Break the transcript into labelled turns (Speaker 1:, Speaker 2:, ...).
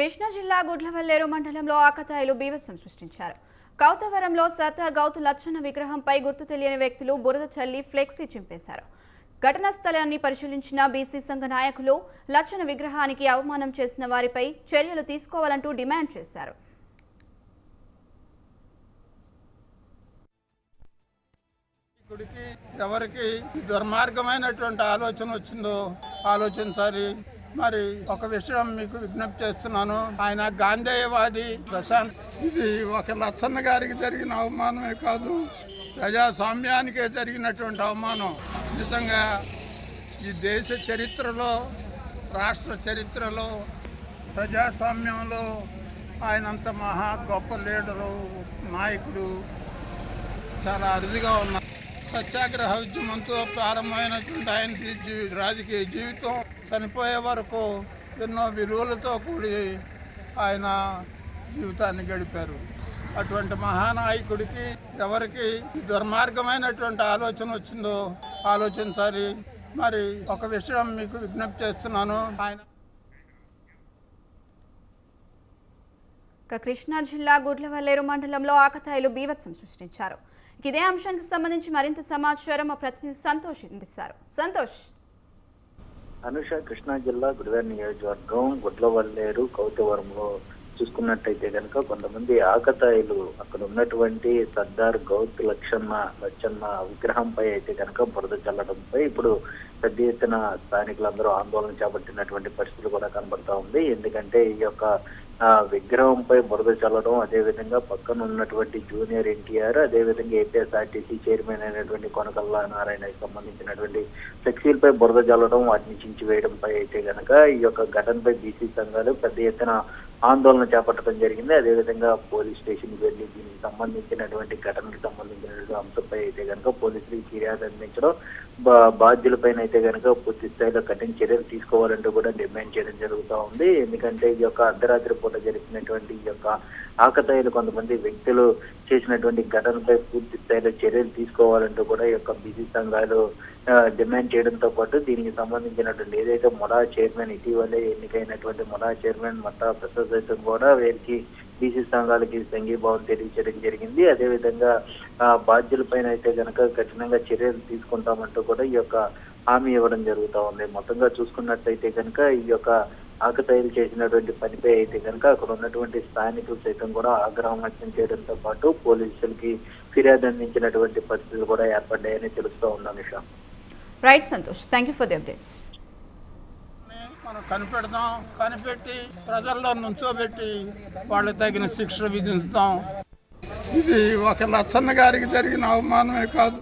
Speaker 1: కృష్ణా జిల్లా గుడ్లవల్లేరు మండలంలో ఆకతాయిలు బీభత్సం సృష్టించారు. కౌతవరంలో సర్దార్ గౌతు లచ్చన్న విగ్రహంపై గుర్తు తెలియని వ్యక్తులు బురద చల్లి ఫ్లెక్సీ చింపేశారు. ఘటనా స్థలాన్ని పరిశీలించిన బీసీ సంఘ నాయకులు లచ్చన్న విగ్రహానికి అవమానం చేసిన వారిపై చర్యలు తీసుకోవాలంటూ డిమాండ్ చేశారు.
Speaker 2: ఎవరికి దుర్మార్గమైనటువంటి ఆలోచన వచ్చిందో ఆలోచించాలి. మరి ఒక విషయం మీకు విజ్ఞప్తి చేస్తున్నాను. ఆయన గాంధేయవాది ప్రశాంత్. ఇది ఒక లచ్చన్న గారికి జరిగిన అవమానమే కాదు ప్రజాస్వామ్యానికే జరిగినటువంటి అవమానం. నిజంగా ఈ దేశ చరిత్రలో రాష్ట్ర చరిత్రలో ప్రజాస్వామ్యంలో ఆయనంత మహా గొప్ప లీడరు నాయకుడు చాలా అరుదుగా ఉన్నారు. సత్యాగ్రహ ఉద్యమంతో ప్రారంభమైనటువంటి ఆయన రాజకీయ జీవితం చనిపోయే వరకు ఎన్నో విలువలతో కూడి ఆయన జీవితాన్ని గడిపారు. అటువంటి మహానాయకుడికి ఎవరికి దుర్మార్గమైనటువంటి ఆలోచన వచ్చిందో ఆలోచించాలి. మరి ఒక విషయం మీకు విజ్ఞప్తి చేస్తున్నాను. ఆయన
Speaker 1: కృష్ణా జిల్లా గుడ్లవల్లేరు మండలంలో ఆకతాయిలు బీభత్సం సృష్టించారు. ఇదే అంశానికి సంబంధించి మరింత సమాచారం మా ప్రతినిధి సంతోష్ అందిస్తారు. సంతోష్.
Speaker 3: అనుష కృష్ణా జిల్లా గుడివారి నియోజకవర్గం గుడ్లవల్లేరు కౌతవరంలో చూసుకున్నట్టయితే కనుక కొంతమంది ఆకతాయిలు అక్కడ ఉన్నటువంటి సర్దార్ గౌత్ లక్షన్న లచ్చన్న విగ్రహంపై అయితే కనుక బురద చల్లడంపై ఇప్పుడు పెద్ద ఎత్తున స్థానికులందరూ ఆందోళన చేపట్టినటువంటి పరిస్థితులు కూడా కనబడతా ఉంది. ఎందుకంటే ఈ యొక్క విగ్రహంపై బురద చల్లడం అదేవిధంగా పక్కన ఉన్నటువంటి జూనియర్ ఎన్టీఆర్ అదేవిధంగా ఏపీఎస్ఆర్టీసీ చైర్మన్ అయినటువంటి కొనకల్లా నారాయణకి సంబంధించినటువంటి ఫ్లెక్సీలపై బురద చల్లడం వాటిని చించివేయడంపై అయితే కనుక ఈ యొక్క ఘటనపై బీసీ సంఘాలు పెద్ద ఎత్తున ఆందోళన చేపట్టడం జరిగింది. అదేవిధంగా పోలీస్ స్టేషన్కి వెళ్ళి దీనికి సంబంధించినటువంటి ఘటనకు సంబంధించినటువంటి అంశంపై అయితే కనుక పోలీసులకు ఫిర్యాదు అందించడం బా- బాధ్యులపైన అయితే కనుక పూర్తి స్థాయిలో కఠిన చర్యలు తీసుకోవాలంటూ కూడా డిమాండ్ చేయడం జరుగుతూ ఉంది. ఎందుకంటే ఈ యొక్క అర్ధరాత్రి పూట జరిపినటువంటి ఈ యొక్క ఆకతాయిలు కొంతమంది వ్యక్తులు చేసినటువంటి ఘటనపై పూర్తి స్థాయిలో చర్యలు తీసుకోవాలంటూ కూడా ఈ యొక్క బీసీ సంఘాలు డిమాండ్ చేయడంతో పాటు దీనికి సంబంధించినటువంటి ఏదైతే మొడా చైర్మన్ ఇటీవలే ఎన్నికైనటువంటి మొడా చైర్మన్ మట్టా ప్రసాద్ సైతం కూడా వీరికి బీసీ సంఘాలకి సంఘీభావం తెలియచేయడం జరిగింది. అదేవిధంగా బాధ్యులపైన అయితే కనుక కఠినంగా చర్యలు తీసుకుంటామంటూ కూడా ఈ యొక్క హామీ ఇవ్వడం జరుగుతూ ఉంది. మొత్తంగా చూసుకున్నట్లయితే కనుక ఈ యొక్క ఆకతాయిలు చేసినటువంటి పనిపై అయితే కనుక అక్కడ ఉన్నటువంటి స్థానికులు సైతం కూడా ఆగ్రహం వ్యక్తం చేయడంతో పాటు పోలీసులకి ఫిర్యాదు అందించినటువంటి పరిస్థితులు కూడా ఏర్పడ్డాయని తెలుస్తూ ఉన్నాను Nisha.
Speaker 1: Right Santosh thank you for the updates
Speaker 2: మనం కనిపెడదాం కనిపెట్టి ప్రజల్లో నుంచోబెట్టి వాళ్ళకి తగిన శిక్ష విధిస్తాం. ఇది ఒక లచ్చన్న గారికి జరిగిన అవమానమే కాదు.